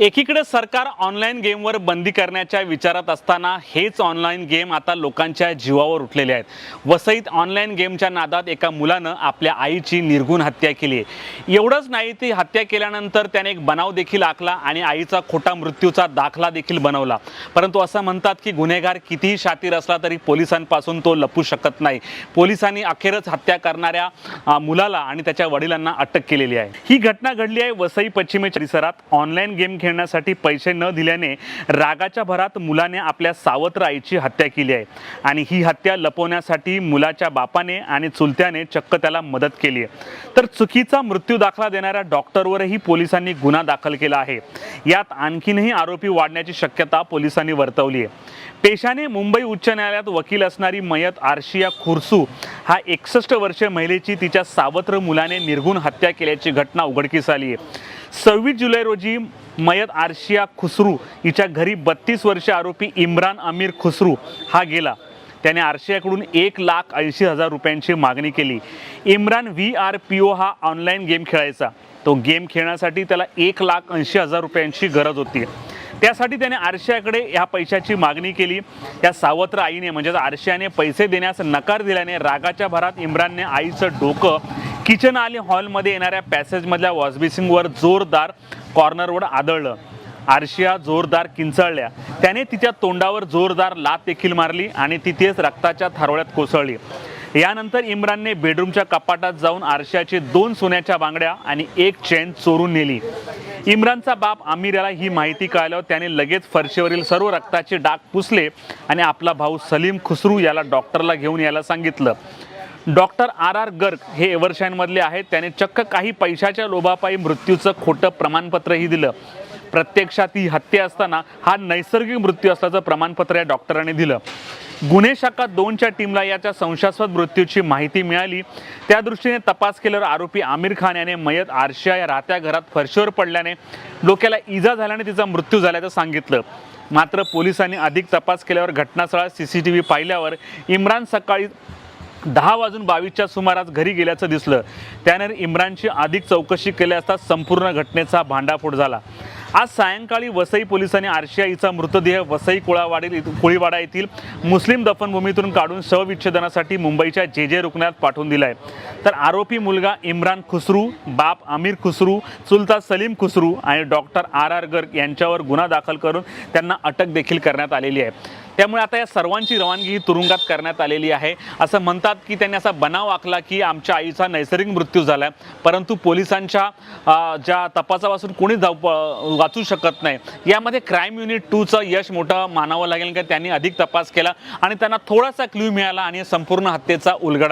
एकीकडे सरकार ऑनलाईन गेमवर बंदी करण्याच्या विचारात असताना हेच ऑनलाईन गेम आता लोकांच्या जीवावर उठलेले आहेत. वसईत ऑनलाईन गेमच्या नादात एका मुलानं आपल्या आईची निर्गुण हत्या केली आहे. एवढंच नाही ती हत्या केल्यानंतर त्याने एक बनाव देखील आखला आणि आईचा खोटा मृत्यूचा दाखला देखील बनवला. परंतु असं म्हणतात की गुन्हेगार कितीही शातीर असला तरी पोलिसांपासून तो लपू शकत नाही. पोलिसांनी अखेरच हत्या करणाऱ्या मुलाला आणि त्याच्या वडिलांना अटक केलेली आहे. ही घटना घडली आहे वसई पश्चिमे परिसरात. ऑनलाईन गेम खेळ खेळण्यासाठी पैसे न दिल्याने रागाच्या भरात मुलाने आपल्या सावत्र आईची हत्या केली आहे. आणि ही हत्या लपवण्यासाठी मुलाच्या बापाने आणि चुलत्याने चक्क त्याला मदत केली आहे. तर चुकीचा मृत्यू दाखला देणाऱ्या डॉक्टरवरही पोलिसांनी गुन्हा दाखल केला आहे. यात आणखीनही आरोपी वाढण्याची शक्यता पोलिसांनी वर्तवली आहे. पेशाने मुंबई उच्च न्यायालयात वकील असणारी मयत आर्शिया खुर्सू हा एकसष्ट वर्षीय महिलेची तिच्या सावत्र मुलाने निर्गुण हत्या केल्याची घटना उघडकीस आली आहे. सव्वीस जुलै रोजी मयत आर्शिया खुसरू हिच्या घरी बत्तीस वर्षे आरोपी इम्रान अमीर खुसरू हा गेला. त्याने आरशियाकडून एक लाख ऐंशी हजार रुपयांची मागणी केली. Imran V R P O हा ऑनलाईन गेम खेळायचा. तो गेम खेळण्यासाठी त्याला एक लाख ऐंशी हजार रुपयांची गरज होती. त्यासाठी त्याने आरशियाकडे ह्या पैशाची मागणी केली. या सावत्र आईने म्हणजेच आरशियाने पैसे देण्यास नकार दिल्याने रागाच्या भरात इम्रानने आईचं डोकं किचन आणि हॉलमध्ये येणाऱ्या पॅसेजमधल्या वॉशबेसिंगवर जोरदार कॉर्नरवर आदळलं. आरशिया जोरदार किंचाळल्या. त्याने तिच्या तोंडावर जोरदार लात देखील मारली आणि तिथेच रक्ताच्या थारोळ्यात कोसळली. यानंतर इम्रानने बेडरूमच्या कपाटात जाऊन आरशाचे दोन सोन्याच्या बांगड्या आणि एक चेन चोरून नेली. इम्रानचा बाप आमिर याला ही माहिती कळल्यावर त्याने लगेच फरशीवरील सर्व रक्ताचे डाग पुसले आणि आपला भाऊ सलीम खुसरू याला डॉक्टरला घेऊन यायला सांगितलं. डॉक्टर आर आर गर्ग हे एव्हरशाईनमधले आहेत. त्याने चक्क काही पैशाच्या लोभापायी मृत्यूचं खोटं प्रमाणपत्रही दिलं. प्रत्यक्षात ही हत्या असताना हा नैसर्गिक मृत्यू असल्याचं प्रमाणपत्र या डॉक्टरांनी दिलं. गुन्हे शाखा दोनच्या टीमला याच्या संशयास्पद मृत्यूची माहिती मिळाली. त्या दृष्टीने तपास केल्यावर आरोपी आमिर खान याने मयत आरशिया या राहत्या घरात फरशीवर पडल्याने डोक्याला इजा झाल्याने तिचा मृत्यू झाल्याचं सांगितलं. मात्र पोलिसांनी अधिक तपास केल्यावर घटनास्थळात सी सी टी व्ही पाहिल्यावर इम्रान सकाळी दहा वाजून बावीसच्या सुमारास घरी गेल्याचं दिसलं. त्यानंतर इम्रानची अधिक चौकशी केली असता संपूर्ण घटनेचा भांडाफोड झाला. आज सायंकाळी वसई पोलिसांनी आरशिया हिचा मृतदेह वसई कुळावाडी कुळीवाडा येथील मुस्लिम दफनभूमीतून काढून शवविच्छेदनासाठी मुंबईच्या जे जे रुग्णालयात पाठवून दिला आहे तर आरोपी मुलगा इम्रान खुसरू बाप आमिर खुसरू चुलता सलीम खुसरू आणि डॉक्टर आर आर गर्ग यांच्यावर गुन्हा दाखल करून त्यांना अटक देखील करण्यात आलेली आहे. त्यामुळे आता या सर्वांची रवानगी ही तुरुंगात करण्यात आलेली आहे. असं म्हणतात की त्यांनी असा बनाव आखला की आमच्या आईचा नैसर्गिक मृत्यू झाला आहे परंतु पोलिसांच्या ज्या तपासापासून कोणी जाऊ वाचू शकत नाही यामध्ये क्राईम युनिट टूचं यश मोठं मानावं लागेल की त्यांनी अधिक तपास केला आणि त्यांना थोडासा क्ल्यू मिळाला आणि संपूर्ण हत्येचा उलगडा